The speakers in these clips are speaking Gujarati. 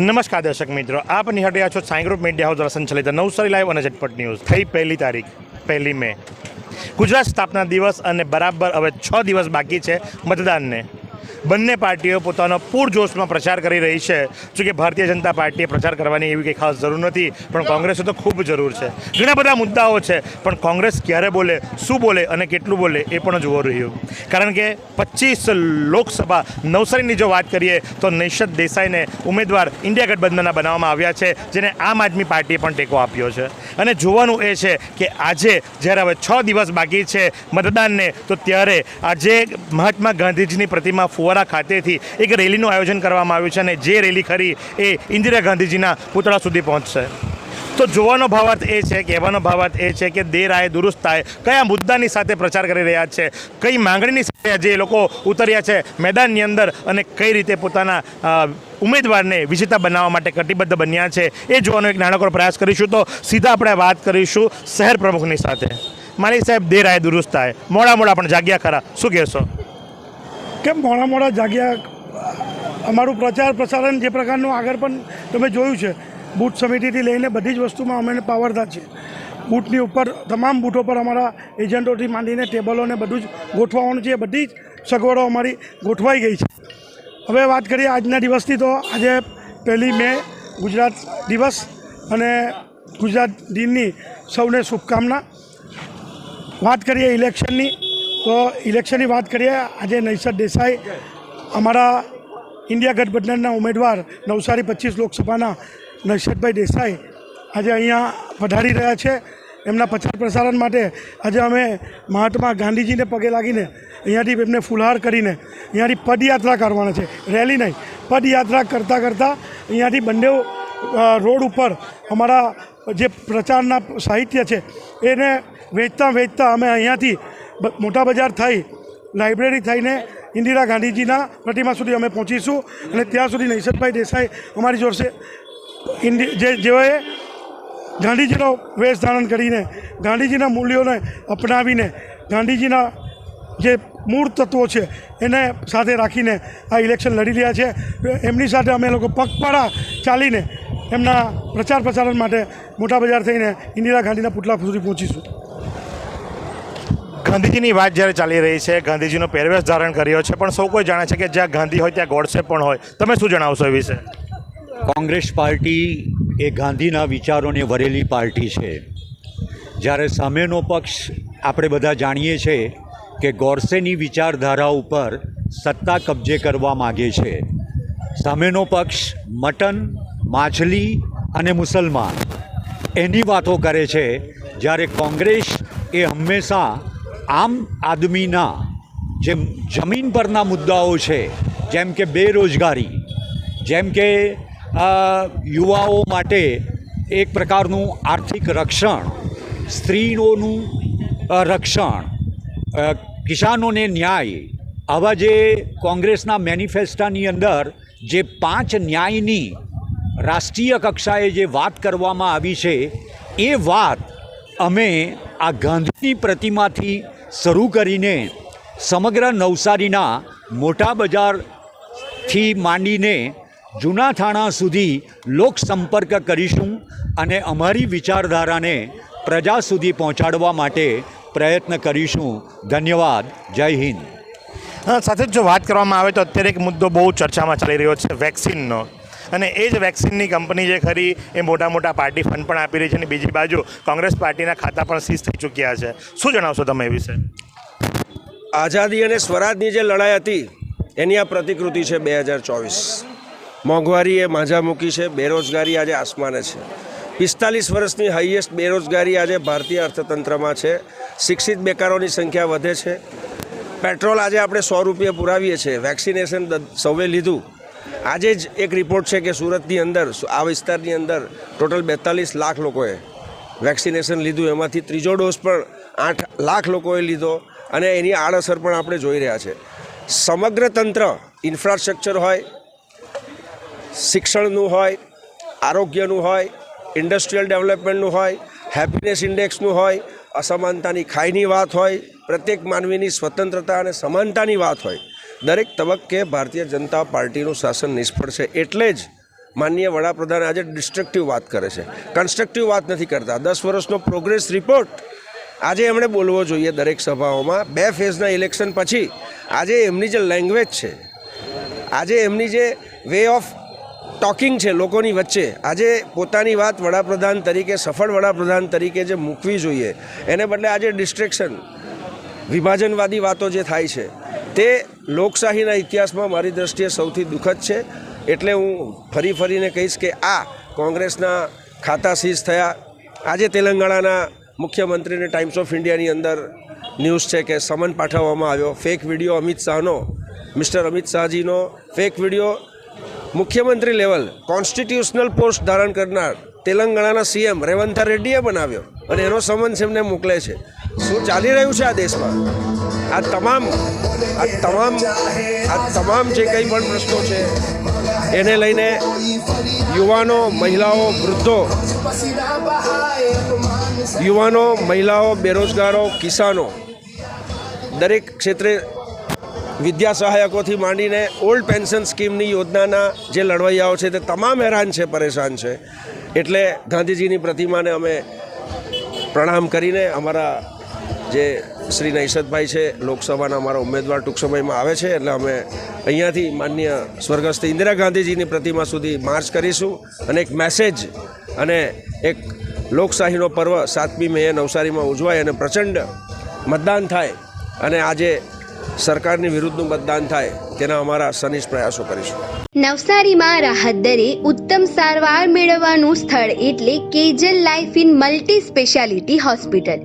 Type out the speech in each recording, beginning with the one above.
નમસ્કાર દર્શક મિત્રો, આપ નિહાળ્યા છો સાંઈ ગ્રુપ મીડિયા હાઉસ દ્વારા સંચાલિત નવસારી લાઈવ અને ઝટપટ ન્યૂઝ. થઈ પહેલી તારીખ, પહેલી મે. ગુજરાત સ્થાપના દિવસ અને બરાબર હવે છ દિવસ બાકી છે મતદાનને. બંને પાર્ટીઓ પોતાનો પૂરજોશમાં પ્રચાર કરી રહી છે. જો કે ભારતીય જનતા પાર્ટીએ પ્રચાર કરવાની એવી કંઈ ખાસ જરૂર નથી, પણ કોંગ્રેસે તો ખૂબ જરૂર છે. ઘણા બધા મુદ્દાઓ છે, પણ કોંગ્રેસ ક્યારે બોલે, શું બોલે અને કેટલું બોલે એ પણ જોવું રહ્યું. કારણ કે પચીસ લોકસભા નવસારીની જો વાત કરીએ, તો નૈશદ દેસાઈને ઉમેદવાર ઇન્ડિયા ગઠબંધનના બનાવવામાં આવ્યા છે, જેને આમ આદમી પાર્ટીએ પણ ટેકો આપ્યો છે. અને જોવાનું એ છે કે આજે જ્યારે હવે છ દિવસ બાકી છે મતદાનને, તો ત્યારે આજે મહાત્મા ગાંધીજીની પ્રતિમા ફુવારા ખાતેથી એક રેલીનું આયોજન કરવામાં આવ્યું છે અને જે રેલી ખરી એ ઇન્દિરા ગાંધીજીના પૂતળા સુધી પહોંચશે. તો જોવાનો ભાવાર્થ એ છે, કહેવાનો ભાવાર્થ એ છે કે દેર આય દુરુસ્ત આય. કયા મુદ્દાની સાથે પ્રચાર કરી રહ્યા છે? કઈ માંગણીની સાથે જે લોકો ઉતર્યા છે મેદાનની અંદર અને કઈ રીતે પોતાના ઉમેદવારને વિજેતા બનાવવા માટે કટિબદ્ધ બન્યા છે એ જોવાનો એક નાનકડો પ્રયાસ કરીશું. તો સીધા આપણે વાત કરીશું શહેર પ્રમુખની સાથે. માલિક સાહેબ, દેર આય દુરુસ્ત થાય મોડા મોડા પણ જાગ્યા ખરા. શું કહેશો? કેમ મોડા મોડા જાગ્યા? અમારું પ્રચાર પ્રસારણ જે પ્રકારનું આગળ પણ તમે જોયું છે, બૂટ સમિતિથી લઈને બધી જ વસ્તુમાં અમે પાવરદાર છે બૂટની ઉપર તમામ બૂથો પર અમારા એજન્ટોથી માંડીને ટેબલોને બધું જ ગોઠવવાનું છે, બધી જ સગવડો અમારી ગોઠવાઈ ગઈ છે. હવે વાત કરીએ આજના દિવસની તો આજે પહેલી મે ગુજરાત દિવસ અને ગુજરાત દિનની સૌને શુભકામના. વાત કરીએ ઇલેક્શનની. તો ઇલેક્શનની વાત કરીએ, આજે નૈસર દેસાઈ અમારા ઇન્ડિયા ગઠબંધનના ઉમેદવાર નવસારી પચીસ લોકસભાના નૈસરભાઈ દેસાઈ આજે અહીંયા પધારી રહ્યા છે. એમના પ્રચાર પ્રસારણ માટે આજે અમે મહાત્મા ગાંધીજીને પગે લાગીને અહીંયાથી એમને ફુલહાર કરીને અહીંયાથી પદયાત્રા કરવાના છે. રેલી નહીં, પદયાત્રા કરતાં કરતાં અહીંયાથી બંને રોડ ઉપર અમારા જે પ્રચારના સાહિત્ય છે, એને વેચતા વેચતા અમે અહીંયાથી મોટા બજાર થઈ, લાઇબ્રેરી થઈને ઇન્દિરા ગાંધીજીના પ્રતિમા સુધી અમે પહોંચીશું અને ત્યાં સુધી નૈસદભાઈ દેસાઈ અમારી જોડશે. જે જેઓએ ગાંધીજીનો વેશ ધારણ કરીને, ગાંધીજીના મૂલ્યોને અપનાવીને, ગાંધીજીના જે મૂળ તત્વો છે એને સાથે રાખીને આ ઇલેક્શન લડી રહ્યા છે. એમની સાથે અમે લોકો પગપાળા ચાલીને એમના પ્રચાર પ્રસારણ માટે મોટા બજાર થઈને ઇન્દિરા ગાંધીના પુતળા સુધી પહોંચીશું. ગાંધીજીની વાત જ્યારે ચાલી રહી છે, ગાંધીજીનો પહેરવેશ ધારણ કર્યો છે, પણ સૌ કોઈ જાણે છે કે જ્યાં ગાંધી હોય ત્યાં ગોડસે પણ હોય. તમે શું જણાવશો એ વિશે? કોંગ્રેસ પાર્ટી એ ગાંધીના વિચારોને વરેલી પાર્ટી છે. જ્યારે સામેનો પક્ષ આપણે બધા જાણીએ છીએ કે ગોડસેની વિચારધારા ઉપર સત્તા કબજે કરવા માગે છે. સામેનો પક્ષ મટન, માછલી અને મુસલમાન એની વાતો કરે છે. જ્યારે કોંગ્રેસ એ હંમેશા આમ આદમીના જે જમીન પરના મુદ્દાઓ છે, જેમ કે બેરોજગારી, જેમ કે યુવાઓ માટે એક પ્રકારનું આર્થિક રક્ષણ, સ્ત્રીઓનું રક્ષણ કિસાનોને ન્યાય, આવા જે કોંગ્રેસના મેનિફેસ્ટાની અંદર જે પાંચ ન્યાયની રાષ્ટ્રીય કક્ષાએ જે વાત કરવામાં આવી છે, એ વાત અમે આ ગાંધીની પ્રતિમાથી શરૂ કરીને સમગ્ર નવસારીના મોટા બજારથી માંડીને જૂના થાણા સુધી લોક સંપર્ક કરીશું અને અમારી વિચારધારાને પ્રજા સુધી પહોંચાડવા માટે પ્રયત્ન કરીશું. ધન્યવાદ. જય હિન્દ. સાથે જો વાત કરવામાં આવે તો અત્યારે એક મુદ્દો બહુ ચર્ચામાં ચાલી રહ્યો છે, વેક્સિનનો. અને એ જ વેક્સિનની કંપની જે ખરી, એ મોટા મોટા પાર્ટી ફંડ પણ આપી રહી છે અને બીજી બાજુ કોંગ્રેસ પાર્ટીના ખાતા પણ સીઝ થઈ ચૂક્યા છે. શું જણાવશો તમે એ વિશે? આઝાદી અને સ્વરાજની જે લડાઈ હતી, એની આ પ્રતિકૃતિ છે બે હજાર ચોવીસ. મોંઘવારી એ માઝા મૂકી છે, બેરોજગારી આજે આસમાને છે. પિસ્તાલીસ વર્ષની હાઈએસ્ટ બેરોજગારી આજે ભારતીય અર્થતંત્રમાં છે. શિક્ષિત બેકારોની સંખ્યા વધે છે. પેટ્રોલ આજે આપણે સો રૂપિયા પુરાવીએ છીએ. વેક્સિનેશન સૌએ લીધું. આજે જ એક રિપોર્ટ છે કે સુરતની અંદર, આ વિસ્તારની અંદર ટોટલ બેતાલીસ લાખ લોકોએ વેક્સિનેશન લીધું. એમાંથી ત્રીજો ડોઝ પણ આઠ લાખ લોકોએ લીધો અને એની આડઅસર પણ આપણે જોઈ રહ્યા છે. સમગ્ર તંત્ર ઇન્ફ્રાસ્ટ્રક્ચર હોય, શિક્ષણનું હોય, આરોગ્યનું હોય ઇન્ડસ્ટ્રીયલ ડેવલપમેન્ટનું હોય હેપીનેસ ઇન્ડેક્સનું હોય, અસમાનતાની ખાઈની વાત હોય, પ્રત્યેક માનવીની સ્વતંત્રતા અને સમાનતાની વાત હોય દરેક તબક્કે ભારતીય જનતા પાર્ટીનું શાસન નિષ્ફળ છે એટલે જ માનનીય વડાપ્રધાન આજે ડિસ્ટ્રક્ટિવ વાત કરે છે. કન્સ્ટ્રક્ટિવ વાત નથી કરતા. દસ વર્ષનો પ્રોગ્રેસ રિપોર્ટ આજે એમણે બોલવો જોઈએ દરેક સભાઓમાં. બે ફેઝના ઇલેક્શન પછી આજે એમની જે લેંગ્વેજ છે, આજે એમની જે વે ઓફ ટોકિંગ છે લોકોની વચ્ચે, આજે પોતાની વાત વડાપ્રધાન તરીકે, સફળ વડાપ્રધાન તરીકે જે મૂકવી જોઈએ, એને બદલે આજે ડિસ્ટ્રેક્શન વિભાજનવાદી વાતો જે થાય છે તે લોકશાહીના ઇતિહાસમાં મારી દ્રષ્ટિએ સૌથી દુઃખદ છે. એટલે હું ફરી ફરીને કહીશ કે આ કોંગ્રેસના ખાતા સીઝ થયા. આજે તેલંગાણાના મુખ્યમંત્રીને ટાઈમ્સ ઓફ ઇન્ડિયાની અંદર ન્યૂઝ છે કે સમન પાઠવવામાં આવ્યો. ફેક વીડિયો અમિત શાહનો, મિસ્ટર અમિત શાહજીનો ફેક વીડિયો. મુખ્યમંત્રી લેવલ કોન્સ્ટિટ્યુશનલ પોસ્ટ ધારણ કરનાર તેલંગાણાના સીએમ રેવંતા રેડ્ડીએ બનાવ્યો અને એનો સમન્સ એમને મોકલે છે. શું ચાલી રહ્યું છે આ દેશમાં? આ તમામ આ તમામ આ તમામ જે કંઈ પણ પ્રશ્નો છે, એને લઈને યુવાનો, મહિલાઓ, વૃદ્ધો, યુવાનો, મહિલાઓ, બેરોજગારો, કિસાનો, દરેક ક્ષેત્રે વિદ્યા સહાયકોથી માંડીને ઓલ્ડ પેન્શન સ્કીમની યોજનાના જે લડવૈયાઓ છે તે તમામ હેરાન છે, પરેશાન છે. એટલે ગાંધીજીની પ્રતિમાને અમે પ્રણામ કરીને અમારા જે શ્રી નૈષદભાઈ છે, લોકસભાના અમારા ઉમેદવાર ટૂંક સમયમાં આવે છે, એટલે અમે અહીંયાથી માન્ય સ્વર્ગસ્થ ઇન્દિરા ગાંધીજીની પ્રતિમા સુધી માર્ચ કરીશું અને એક મેસેજ અને એક લોકશાહીનો પર્વ સાતમી મેએ નવસારીમાં ઉજવાય અને પ્રચંડ મતદાન થાય અને આજે સરકારની વિરુદ્ધનું મતદાન થાય તેના અમારા સનિષ્ઠ પ્રયાસો કરીશું. નવસારીમાં રાહત દરે ઉત્તમ સારવાર મેળવવાનું સ્થળ એટલે Kejal life in multi speciality hospital.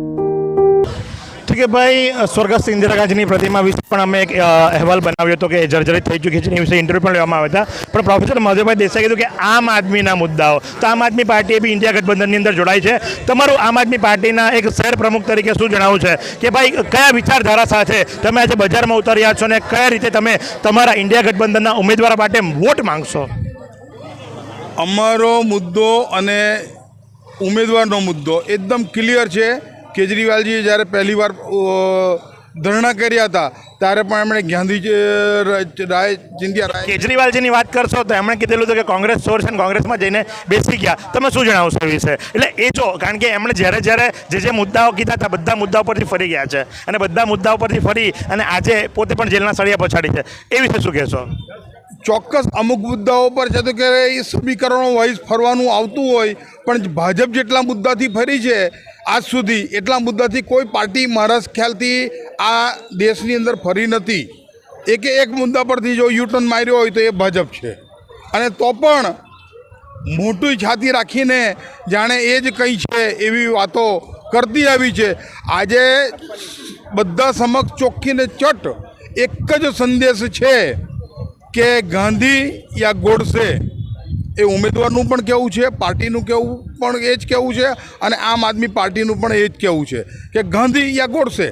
કે ભાઈ સ્વર્ગસ્થ ઇન્દિરા ગાંધીની પ્રતિમા વિશે પણ અમે એક અહેવાલ બનાવ્યો હતો કે જર્જરિત થઈ ચૂકી છે. એની વિશે ઇન્ટરવ્યૂ પણ લેવામાં આવ્યા હતા. પણ પ્રોફેસર માધવભાઈ દેસાઈ કીધું કે આમ આદમીના મુદ્દાઓ, તો આમ આદમી પાર્ટીએ બી ઇન્ડિયા ગઠબંધનની અંદર જોડાય છે. તમારું આમ આદમી પાર્ટીના એક શહેર પ્રમુખ તરીકે શું જણાવવું છે? કે ભાઈ, કયા વિચારધારા સાથે તમે આજે બજારમાં ઉતર્યા છો અને કયા રીતે તમે તમારા ઇન્ડિયા ગઠબંધનના ઉમેદવાર માટે વોટ માંગશો? અમારો મુદ્દો અને ઉમેદવારનો મુદ્દો એકદમ ક્લિયર છે. કેજરીવાલજીએ જ્યારે પહેલીવાર ધરણા કર્યા હતા, ત્યારે પણ એમણે ગાંધી રાય ચિંધ્યા કેજરીવાલજીની વાત કરશો તો એમણે કીધેલું હતું કે કોંગ્રેસ સોર્સ અને કોંગ્રેસમાં જઈને બેસી ગયા. તમે શું જણાવશો એ વિશે? એટલે એ જો, કારણ કે એમણે જ્યારે જ્યારે જે જે મુદ્દાઓ કીધા હતા, બધા મુદ્દાઓ પરથી ફરી ગયા છે. અને બધા મુદ્દાઓ પરથી ફરી અને આજે પોતે પણ જેલના સળિયા પછાડી છે. એ વિશે શું કહેશો? ચોક્કસ અમુક મુદ્દાઓ પર છે તો કે એ સમીકરણો વાઇઝ ફરવાનું આવતું હોય, પણ ભાજપ જેટલા મુદ્દાથી ફરી છે, આજ સુધી એટલા મુદ્દાથી કોઈ પાર્ટી મારા ખ્યાલથી આ દેશની અંદર ફરી નથી. એકે એક મુદ્દા પરથી જો યુટર્ન માર્યો હોય તો એ ભાજપ છે. અને તો પણ મોટું છાતી રાખીને જાણે એ જ કંઈ છે એવી વાતો કરતી આવી છે. આજે બધા સમક્ષ ચોખ્ખીને ચટ એક જ સંદેશ છે. કે ગાંધી યા ગોડસે એ ઉમેદવારનું પણ કહેવું છે પાર્ટીનું કહેવું પણ એ જ કહેવું છે અને આમ આદમી પાર્ટીનું પણ એ જ કહેવું છે કે ગાંધી યા ગોડસે.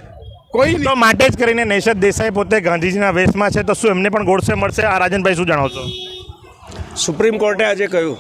કોઈ તો માટે જ કરીને નૈશદ દેસાઈ પોતે ગાંધીજીના વેશમાં છે તો શું એમને પણ ગોડસે મળશે? આ રાજનભાઈ શું જણાવશો? સુપ્રીમ કોર્ટે આજે કહ્યું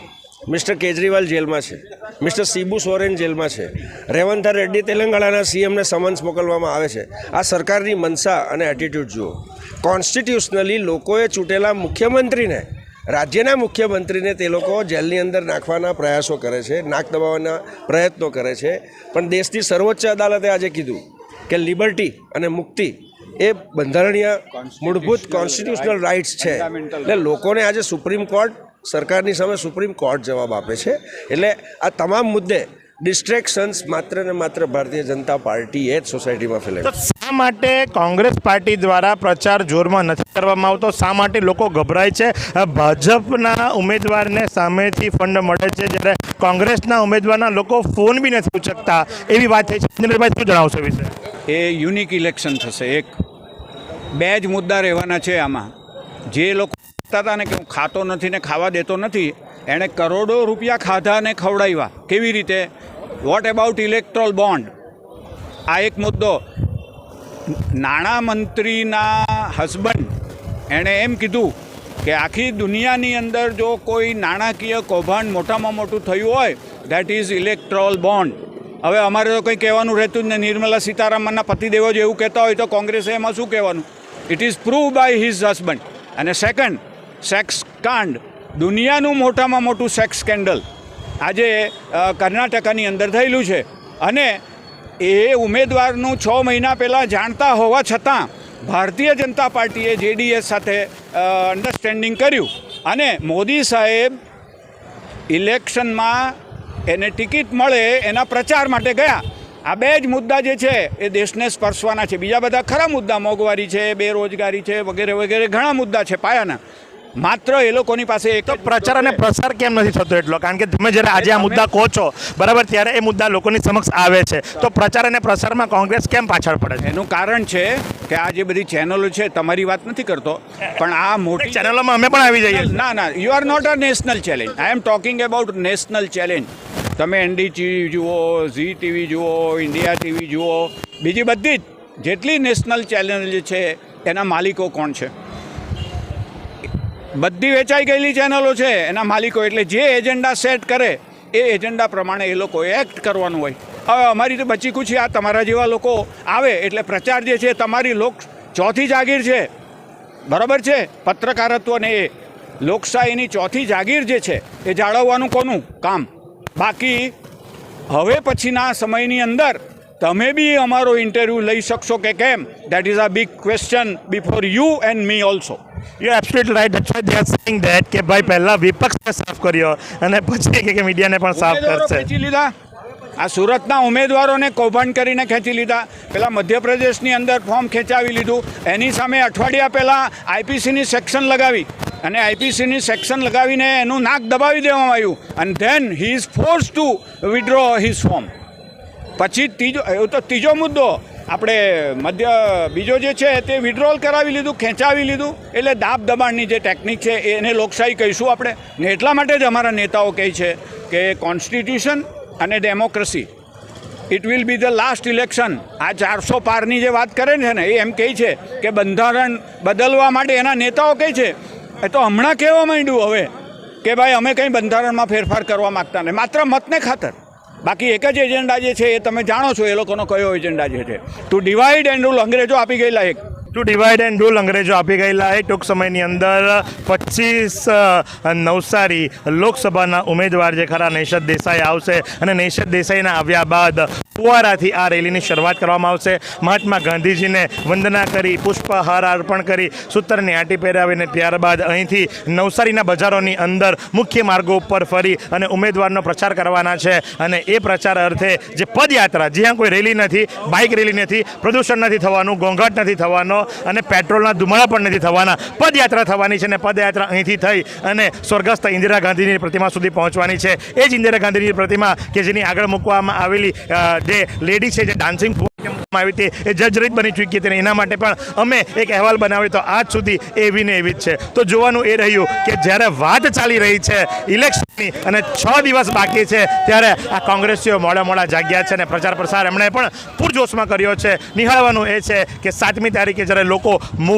મિસ્ટર કેજરીવાલ જેલમાં છે. મિસ્ટર સીબુ સોરેન જેલમાં છે. રેવંતા રેડ્ડી તેલંગાણાના સીએમને સમન્સ મોકલવામાં આવે છે. આ સરકારની મનસા અને એટીટ્યૂડ જુઓ. કોન્સ્ટિટ્યુશનલી લોકોએ ચૂંટેલા મુખ્યમંત્રીને રાજ્યના મુખ્યમંત્રીને તે લોકો જેલની અંદર નાખવાના પ્રયાસો કરે છે નાક દબાવવાના પ્રયત્નો કરે છે. પણ દેશની સર્વોચ્ચ અદાલતે આજે કીધું કે લિબર્ટી અને મુક્તિ એ બંધારણીય મૂળભૂત કોન્સ્ટિટ્યુશનલ રાઇટ્સ છે. એટલે લોકોને આજે સુપ્રીમ કોર્ટ સરકારની સામે સુપ્રીમ કોર્ટ જવાબ આપે છે. એટલે આ તમામ મુદ્દે ડિસ્ટ્રેક્શન્સ માત્ર ને માત્ર ભારતીય જનતા પાર્ટીએ જ સોસાયટીમાં ફેલાય. શા માટે કોંગ્રેસ પાર્ટી દ્વારા પ્રચાર જોરમાં નથી કરવામાં આવતો? શા માટે લોકો ગભરાય છે? ભાજપના ઉમેદવારને સામેથી ફંડ મળે છે જ્યારે કોંગ્રેસના ઉમેદવારના લોકો ફોન બી નથી ઉચકતા. એવી વાત થઈ છે. ચંદ્રભાઈ શું જણાવશો વિશે? એ યુનિક ઇલેક્શન થશે. એક બે જ મુદ્દા રહેવાના છે આમાં. જે લોકો કહેતા હતા ને કે હું ખાતો નથી ને ખાવા દેતો નથી, એણે કરોડો રૂપિયા ખાધા અને ખવડાવ્યા. કેવી રીતે? વોટ એબાઉટ ઇલેક્ટ્રોલ બોન્ડ આ એક મુદ્દો. નાણામંત્રીના હસબન્ડ એણે એમ કીધું કે આખી દુનિયાની અંદર જો કોઈ નાણાકીય કૌભાંડ મોટામાં મોટું થયું હોય દેટ ઇઝ ઇલેક્ટ્રોલ બોન્ડ હવે અમારે તો કંઈ કહેવાનું રહેતું જ નહીં. નિર્મલા સીતારામનના પતિદેવો જ એવું કહેતા હોય તો કોંગ્રેસે એમાં શું કહેવાનું? It is prove by his husband અને સેકન્ડ સેક્સ કાંડ. દુનિયાનું મોટામાં મોટું સેક્સ સ્કેન્ડલ આજે કર્ણાટકાની અંદર થયેલું છે. અને એ ઉમેદવારનું છ મહિના પહેલાં જાણતા હોવા છતાં ભારતીય જનતા પાર્ટીએ જેડીએસ સાથે અન્ડરસ્ટેન્ડિંગ કર્યું. અને મોદી સાહેબ ઇલેક્શનમાં એને ટિકિટ મળે એના પ્રચાર માટે ગયા. આ બે જ મુદ્દા જે છે એ દેશને સ્પર્શવાના છે. બીજા બધા ખરા મુદ્દા, મોંઘવારી છે, બેરોજગારી છે, વગેરે વગેરે ઘણા મુદ્દા છે પાયાના. માત્ર એ લોકોની પાસે એક પ્રચાર અને પ્રસાર કેમ નથી થતો એટલો? કારણ કે તમે જ્યારે આજે આ મુદ્દા કહો છો બરાબર ત્યારે એ મુદ્દા લોકોની સમક્ષ આવે છે. તો પ્રચાર અને પ્રસારમાં કોંગ્રેસ કેમ પાછળ પડે છે? એનું કારણ છે કે આ જે બધી ચેનલો છે તમારી વાત નથી કરતો પણ આ મોટી ચેનલોમાં અમે પણ આવી જઈએ ના ના you are not a national challenge I am talking about national challenge તમે એનડી ટીવી જુઓ ઝી ટીવી જુઓ ઇન્ડિયા ટીવી જુઓ બીજી બધી જ જેટલી નેશનલ ચેલેન્જ છે એના માલિકો કોણ છે? બધી વેચાઈ ગયેલી ચેનલો છે, એના માલિકો એટલે જે એજન્ડા સેટ કરે, એ એજન્ડા પ્રમાણે એ લોકો એક્ટ કરવાનું હોય. હવે અમારી તો બચી કુછી આ તમારા જેવા લોકો આવે એટલે પ્રચાર જે છે, તમારી લોક ચોથી જાગીર છે. બરાબર છે? પત્રકારત્વ ને એ. લોકશાહીની ચોથી જાગીર જે છે, એ જાળવવાનું કોનું? કામ. બાકી હવે પછીના સમયની અંદર તમે બી અમારો ઇન્ટરવ્યૂ લઈ શકશો કે કેમ? That is a big question before you and me also you absolute right that's why they are saying that કે ભાઈ પહેલા વિપક્ષને સાફ કર્યો અને પછી કે મીડિયાને પણ સાફ કરશે લીધા આ સુરતના ઉમેદવારોને કૌભાંડ કરીને ખેંચી લીધા. પેલા મધ્યપ્રદેશની અંદર ફોર્મ ખેંચાવી લીધું. એની સામે અઠવાડિયા પહેલાં આઈપીસીની સેક્શન લગાવી. અને આઈપીસીની સેક્શન લગાવીને એનું નાક દબાવી દેવામાં આવ્યું. અને then he is force to withdraw his form પછી ત્રીજો એવો તો ત્રીજો મુદ્દો. આપણે મધ્ય, બીજો જે છે તે વિડ્રોલ કરાવી લીધું, ખેંચાવી લીધું. એટલે દાબ દબાણની જે ટેકનિક છે એને લોકશાહી કહીશું આપણે. ને એટલા માટે જ અમારા નેતાઓ કહે છે કે કોન્સ્ટિટ્યુશન અને democracy it will be the last election આ ચારસો પારની જે વાત કરે છે ને, એ એમ કહે છે કે બંધારણ બદલવા માટે એના નેતાઓ કહે છે. એ તો હમણાં કહેવા માંડ્યું હવે કે ભાઈ અમે કંઈ બંધારણમાં ફેરફાર કરવા માગતા નહીં માત્ર મતને ખાતર. બાકી એક જ એજન્ડા જે છે એ તમે જાણો છો એ લોકોનો કયો એજન્ડા જે છે. ટુ ડિવાઈડ એન્ડ રૂલ અંગ્રેજો આપી ગયેલા એક. ટુ ડિવાઈડ એન્ડ રૂલ અંગ્રેજો આપી ગયેલા એ ટૂંક સમયની અંદર પચીસ નવસારી લોકસભાના ઉમેદવાર જે ખરા નૈશદ દેસાઈ આવશે અને નૈશદ દેસાઈના આવ્યા બાદ ફુવારાથી આ રેલીની શરૂઆત કરવામાં આવશે. મહાત્મા ગાંધીજીને વંદના કરી, પુષ્પહાર અર્પણ કરી, સૂત્રની આંટી પહેરાવીને ત્યારબાદ અહીંથી નવસારીના બજારોની અંદર મુખ્ય માર્ગો ઉપર ફરી અને ઉમેદવારનો પ્રચાર કરવાના છે. અને એ પ્રચાર અર્થે જે પદયાત્રા, જ્યાં કોઈ રેલી નથી, બાઇક રેલી નથી, પ્રદૂષણ નથી થવાનું, ઘોંઘાટ નથી થવાનો અને પેટ્રોલના ધુમાડા પણ નથી થવાના. પદયાત્રા થવાની છે અને પદયાત્રા અહીંથી થઈ અને સ્વર્ગસ્થ ઇન્દિરા ગાંધીની પ્રતિમા સુધી પહોંચવાની છે. એ જ ઇન્દિરા ગાંધીની પ્રતિમા કે જેની આગળ મૂકવામાં આવેલી જે લેડી છે, જે ડાન્સિંગ આવી હતી, એ જર્જરિત બની ચૂકી હતી એના માટે પણ અમે એક અહેવાલ બનાવ્યો તો આજ સુધી એવી ને એવી જ છે. તો જોવાનું એ રહ્યું કે જ્યારે વાત ચાલી રહી છે ઇલેક્શનની અને છ દિવસ બાકી છે, ત્યારે આ કોંગ્રેસીઓ મોડા મોડા જાગ્યા છે અને પ્રચાર પ્રસાર એમણે પણ પૂરજોશમાં કર્યો છે. નિહાળવાનું એ છે કે સાતમી તારીખે જ્યારે લોકો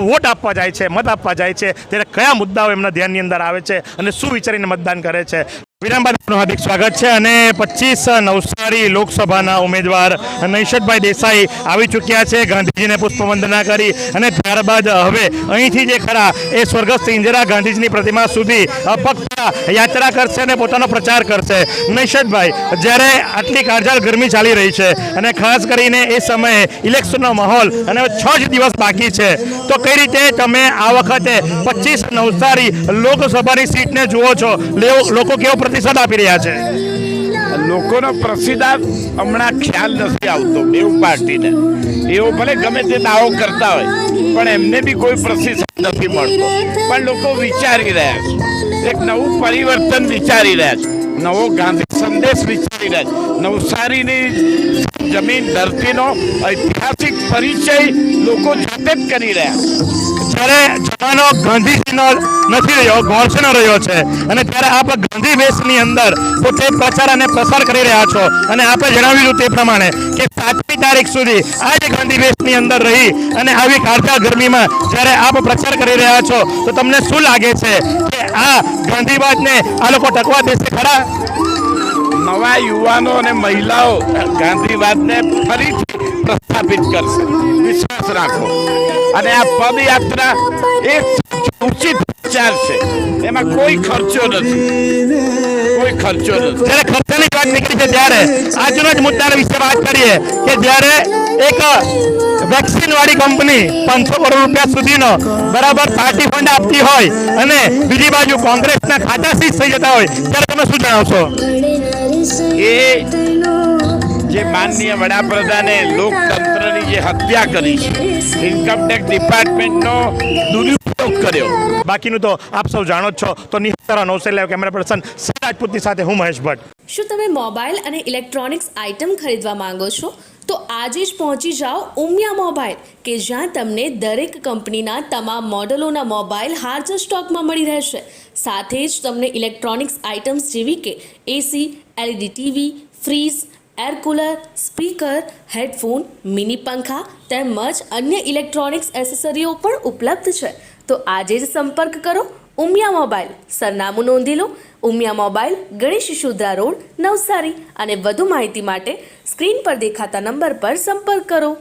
વોટ આપવા જાય છે, મત આપવા જાય છે, ત્યારે કયા મુદ્દાઓ એમના ધ્યાનની અંદર આવે છે અને શું વિચારીને મતદાન કરે છે? વિરામ બાદ આપનું હાર્દિક સ્વાગત છે અને પચીસ નવસારી લોકસભાના ઉમેદવાર નૈશદભાઈ દેસાઈ આવી ચૂક્યા છે. ગાંધીજીને પુષ્પવંદના કરી અને ત્યારબાદ હવે અહીંથી જે ખરા એ સ્વર્ગસ્થ ઇન્દિરા ગાંધીજીની પ્રતિમા સુધી ફક્ત યાત્રા કરશે અને પોતાનો પ્રચાર કરશે. નૈશદભાઈ જ્યારે આટલી કાળજાળ ગરમી ચાલી રહી છે અને ખાસ કરીને એ સમયે ઇલેક્શનનો માહોલ અને છ જ દિવસ બાકી છે, તો કઈ રીતે તમે આ વખતે પચીસ નવસારી લોકસભાની સીટને જુઓ છો? લેવો- લોકો કેવો પ્રતિસાદ આપી રહ્યા છે. લોકોનો પ્રતિસાદ હમણાં ખ્યાલ નથી આવતો બેવ પાર્ટીને. એવો ભલે ગમે તે દાવો કરતા હોય, પણ એમને બી કોઈ પ્રતિસાદ નથી મળતો. પણ લોકો વિચારી રહ્યા છે. એક નવું પરિવર્તન વિચારી રહ્યા છે. નવો ગાંધી સંદેશ વિચારી રહ્યા છે. નવસારીની જમીન ધરતીનો ઐતિહાસિક પરિચય લોકો જાતે જ કરી રહ્યા છે. ત્યારે જમાનો ગાંધીજીનો નથી રહ્યો ગોડસેનો રહ્યો છે. અને ત્યારે આપ ગાંધી વેશની અંદર પોતે પ્રચાર અને પ્રસાર કરી રહ્યા છો. અને આપે જણાવ્યું તે પ્રમાણે કે સાતમી તારીખ સુધી આ જ ગાંધી વેશની અંદર રહી અને આવી કાળકા ગરમીમાં જ્યારે આપ પ્રચાર કરી રહ્યા છો, તો તમને શું લાગે છે કે આ ગાંધીવાદને આ લોકો ટકવા દેશે ખરા? નવા યુવાનો અને મહિલાઓ ગાંધીવાદને ફરીથી પ્રસ્થાપિત કરશે. વિશ્વાસ રાખો. અને આ પદયાત્રા એક ઉચિત ઉપચાર છે. એમાં કોઈ ખર્ચો નથી. કોઈ ખર્ચો નથી. જ્યારે ખર્ચાની વાત નીકળી છે, ત્યારે આજનો જ મુદ્દાના વિશે વાત કરીએ કે જ્યારે એક વેક્સિન વાળી કંપની પાંચસો કરોડ રૂપિયા સુધીનો બરાબર પાર્ટી ફંડ આપતી હોય અને બીજી બાજુ કોંગ્રેસના ખાતા સીઝ થઈ જતા હોય, ત્યારે તમે શું જણાવશો? એ જે માનનીય વડાપ્રધાને લોકતંત્રની જે હત્યા કરી છે ઇન્કમટેક્સ ડિપાર્ટમેન્ટનો દુરુપયોગ કર્યો. બાકીનું તો આપ સૌ જાણો જ છો તો નિહતરા નૌસેલા કેમેરા પર્સન રાજપૂતની સાથે હું મહેશ ભટ્ટ. શું તમે મોબાઈલ અને ઇલેક્ટ્રોનિક્સ આઇટમ ખરીદવા માંગો છો? તો આજે જ પહોંચી જાઓ ઉમિયા મોબાઈલ કે જ્યાં તમને દરેક કંપનીના તમામ મોડેલોના મોબાઈલ હાજર સ્ટોકમાં મળી રહેશે. સાથે જ તમને ઇલેક્ટ્રોનિક્સ આઇટમ્સ જેવી કે AC LED TV fridge air cooler speaker headphone mini પંખા તેમજ અન્ય ઇલેક્ટ્રોનિક્સ એસેસરીઓ પણ ઉપલબ્ધ છે. તો આજે જ સંપર્ક કરો ઉમિયા મોબાઈલ. સરનામું નોંધી લો. Umiya mobile, Ganesh Shudra road, Navsari. અને વધુ માહિતી માટે સ્ક્રીન પર દેખાતા નંબર પર સંપર્ક કરો.